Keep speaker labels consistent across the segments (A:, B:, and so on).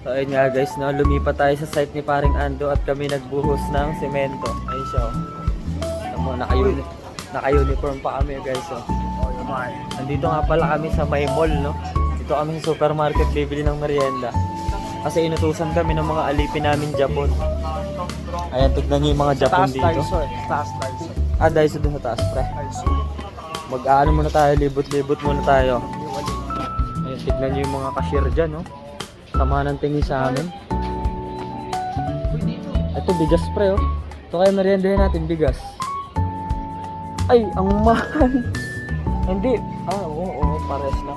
A: So ayun nga guys, no, lumipat tayo sa site ni paring Ando at kami nagbuhos ng semento. Ayun siya. oh. Alam mo, naka-uni- naka-uniform pa kami guys. Oh.
B: Oh.
A: Nandito nga pala kami sa may mall, no? Dito kami sa supermarket bibili ng merienda. Kasi inutusan kami ng mga alipin namin Japon. Ayan, tignan niyo yung mga Japon
B: Taas
A: dito.
B: Taas tayo, sir.
A: Ah, dahil sa doon sa taas, pre. Mag-ano muna tayo, libot-libot muna tayo. Ayan, tignan niyo yung mga cashier dyan, no? Sama ng tingin sa amin. Ito, bigas pre, oh. Ito kaya meriendahin natin, bigas. Ay, ang mahal. Hindi. Ah, oo, oo, pares lang.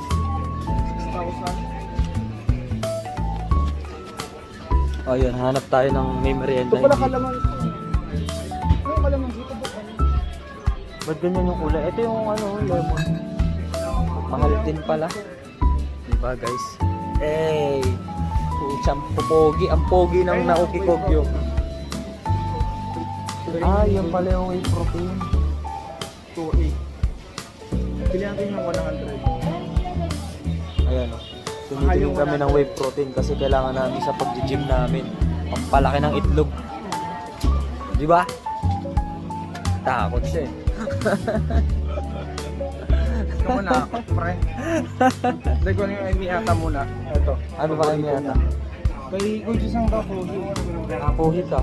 B: 6,000.
A: Oh, yun, hanap tayo ng may merienda.
B: Ito pala kalaman. Ano kalaman dito ba?
A: Ba't ganyan yung kulay? Ito yung ano, lemon. Mahal din pala. Diba guys? Hey! Puchang pupogi. Ang pogi ng Naoki Kogyo. Ah, yung pala yung whey protein.
B: 2,800. Pili natin yung 100.
A: Ayan o.
B: Mahal
A: Tumitingin kami ng whey protein kasi kailangan namin sa pag-gym namin. Pampalaki ng itlog. Di ba? Takot siya eh.
B: Ito muna, pre. Hindi ko yung Emiata muna. Ito.
A: Ano ba kayo
B: Kay Kuya Jisang Tapo.
A: Kapuhit ah.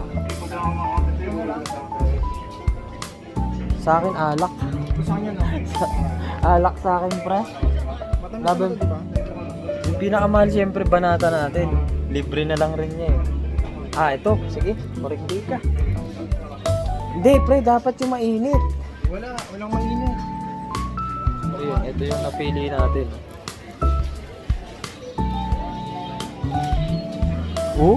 A: Sa akin alak.
B: Gusto niya no?
A: Alak sa akin pre. Laban.
B: diba?
A: Yung pinakamahal siyempre banata natin. Libre na lang rin niya eh. Ah, ito. Sige, correcti ka. Hindi, pre, dapat yung mainit.
B: Wala, walang mainit.
A: Ayun, ito yung napili natin. Oh?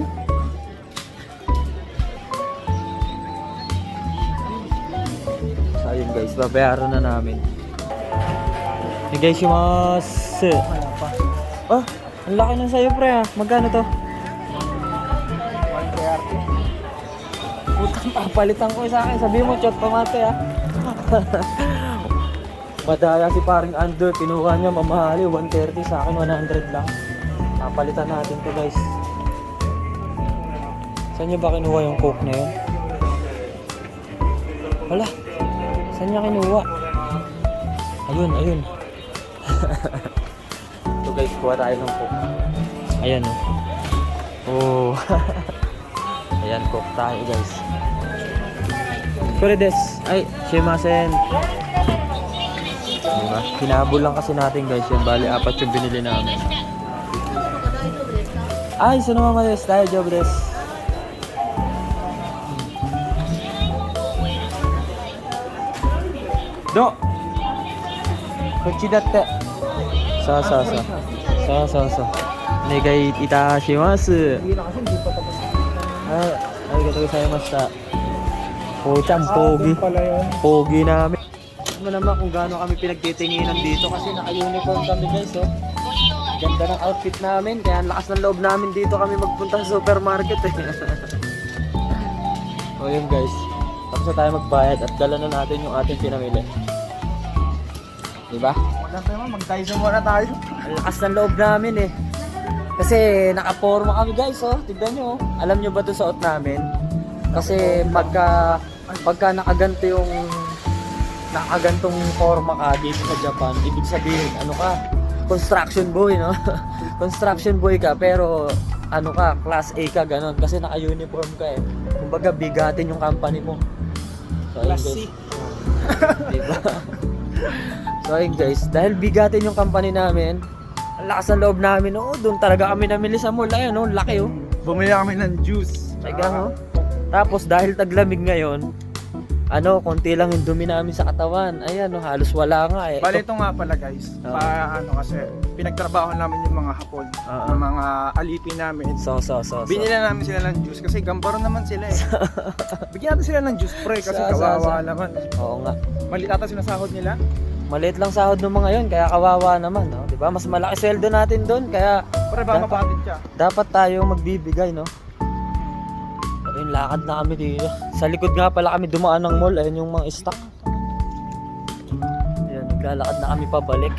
A: So, ayun guys, babayaran na namin. Hey guys, yung
B: pa.
A: Oh, ang laki ng sayo pre ah. Magkano to?
B: 130.
A: Putang papalitan ko sa akin. Sabi mo, chot pamate ah. Madaya si paring Andrew, kinuha niya mamahali, 130 sa akin, 100 lang. Papalitan natin to guys. Saan niya ba kinuha yung coke na yun? Wala. Saan niya kinuha? Ayun, ayun. Ito guys, kuha tayo ng coke. Ayan oh. Oh. Ayan, coke tayo guys. Kore des. Ay, shimasen. Diba? Hinabol lang kasi natin guys yan. Bali, apat yung binili namin. Ay, sa naman des. Tayo, job des. Do! Kochi datte. Sa, sa, sa. Sa, sa, sa. Negai itashimasu.
B: Hindi na kasi hindi pa tapos.
A: Ay, arigatou gozaimashita. Puchang
B: Ah,
A: pogi.
B: doon pala yun.
A: Pogi namin. Mo naman kung gaano kami pinagtitinginan dito kasi naka-uniform kami guys, oh. Ganda ng outfit namin, kaya ang lakas ng loob namin dito kami magpunta sa supermarket eh. so yun guys, tapos na tayo magbayad at dala na natin yung ating pinamili. Diba?
B: Wala tayo, mag-Tyson muna tayo.
A: Ang lakas ng loob namin eh. Kasi nakaporma kami guys, oh. Tignan nyo, oh. Alam nyo ba ito suot namin? Kasi pagka, pagka nakaganto yung nakagantong forma ka dito sa Japan, ibig sabihin, ano ka, construction boy, no? construction boy ka, pero ano ka, class A ka, ganon. Kasi naka-uniform ka eh. Kumbaga, bigatin yung company mo. So,
B: Class. C.
A: diba? So ayun guys, dahil bigatin yung company namin, ang lakas ng loob namin, oo, doon talaga kami namili sa mall. Ayun, oh, laki oh.
B: Bumili kami ng juice.
A: Teka, oh. Tapos dahil taglamig ngayon, ano, konti lang yung dumi namin sa katawan. Ayan, oh, halos wala nga eh.
B: Bali
A: Ito-
B: nga pala guys.
A: Oo.
B: Pa, ano kasi, pinagtrabaho namin yung mga hapon.
A: Oo.
B: Yung mga alipin namin.
A: So, so, so, so.
B: Binila namin sila ng juice kasi gambaro naman sila eh. Bigyan natin sila ng juice pre kasi
A: sa-
B: kawawa
A: sa-
B: naman.
A: Oo nga.
B: Malit ata sinasahod nila.
A: Maliit lang sahod ng mga yun, kaya kawawa naman, no? 'Di ba? Mas malaki sweldo natin doon, kaya
B: Pre ba
A: Dapat-
B: mapatid siya?
A: dapat tayo magbibigay, no? Pero yung lakad na kami dito. Sa likod nga pala kami dumaan ng mall, ayun yung mga stock. Yan, naglalakad na kami pabalik.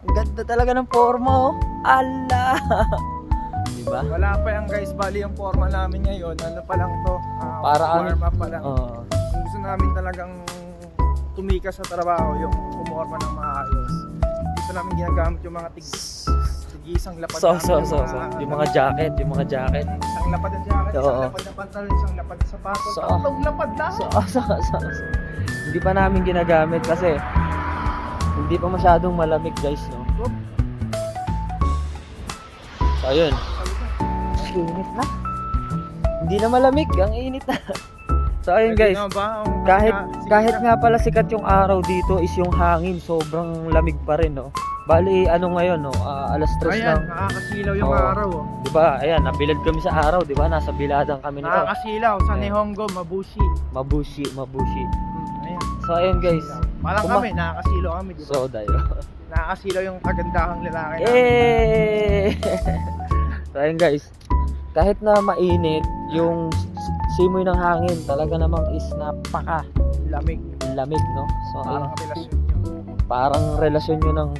A: Ang ganda talaga ng forma, oh. Ala! di ba?
B: Wala pa yan guys, bali yung forma namin ngayon. Ano pa lang to? ah,
A: Para ano?
B: warm up pa lang. Kung gusto namin talagang tumika sa trabaho, yung pumorma ng maayos. Dito namin ginagamit yung mga tig tig-isang lapad
A: so, so, so, so. Yung mga jacket, yung mga jacket.
B: Isang lapad ng jacket,
A: Oo.
B: isang lapad ng pantalon, isang lapad ng sapatos,
A: So,
B: tatlong lapad lahat.
A: So, so, so, so. Hindi pa namin ginagamit kasi hindi pa masyadong malamig guys, no? So, ayun. Init na. Hindi na malamig, ang init na. So, ayun
B: Pwede
A: guys. Kahit kahit
B: na.
A: nga pala sikat yung araw dito is yung hangin, sobrang lamig pa rin, no? Bali, ano ngayon, no? Ah, alas 3
B: Ayan,
A: ng,
B: nakakasilaw yung
A: Oo.
B: araw. Oh.
A: 'di ba? Ayan, nabilad kami sa araw, 'di ba? Nasa biladan kami nito.
B: Nakakasilaw sa
A: Ayan.
B: Nihongo, Mabushi.
A: Mabushi, mabushi.
B: Hmm, ayan.
A: So, ayun guys.
B: Parang
A: Kuma-
B: kami, nakakasilaw kami, di ba?
A: So, dayo.
B: nakakasilaw yung kagandahang lalaki namin.
A: Eh! so, ayun guys. Kahit na mainit, yung simoy ng hangin talaga namang is napaka
B: Lamig.
A: lamig, no? So, ayun.
B: Parang relasyon nyo.
A: parang relasyon nyo ng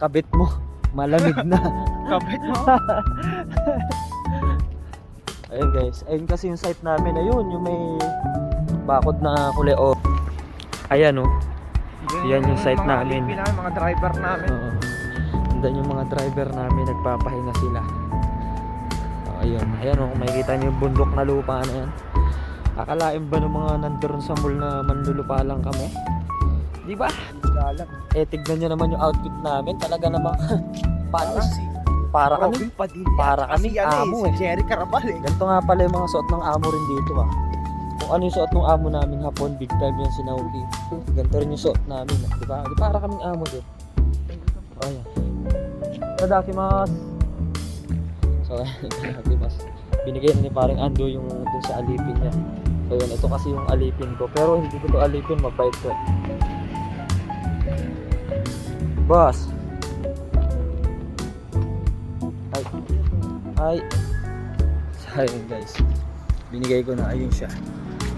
A: kabit mo. Malamig na.
B: Kapit mo?
A: ayun guys. Ayun kasi yung site namin. Ayun, yung may bakod na kulay o. Ayan, oh. Yan yung site
B: mga
A: namin.
B: namin, mga driver namin.
A: Oo. Andan yung mga driver namin, nagpapahinga sila. Oh, ayun, ayan oh, makikita niyo yung bundok na lupa na yan. Akalain ba ng mga nandoon sa mall na manlulupa lang kami? Di ba? Eh, tignan niyo naman yung outfit namin. Talaga namang?
B: Parang si
A: Para kami, para kaming
B: ano
A: amo
B: eh,
A: eh.
B: si Jerry Carabal eh.
A: Ganito nga pala yung mga suot ng amo rin dito ah. Kung ano yung suot ng amo namin hapon, big time yan si Naoki. Ganito rin yung suot namin. ah. Di ba? Di para kaming amo din. Oh, ayan. Tadakimasu. So, tadakimasu. Binigay na ni paring Ando yung dun sa alipin niya. So. Ito kasi yung alipin ko. Pero hindi ko to alipin. Mabait ko. Boss. Ay. Ay. So, ayun guys. Binigay ko na. Ayun siya.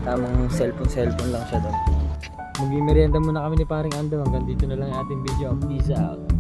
A: Tamang cellphone cellphone lang siya doon. Magmimerienda muna kami ni paring Ando. Hanggang dito na lang ating video. Peace out.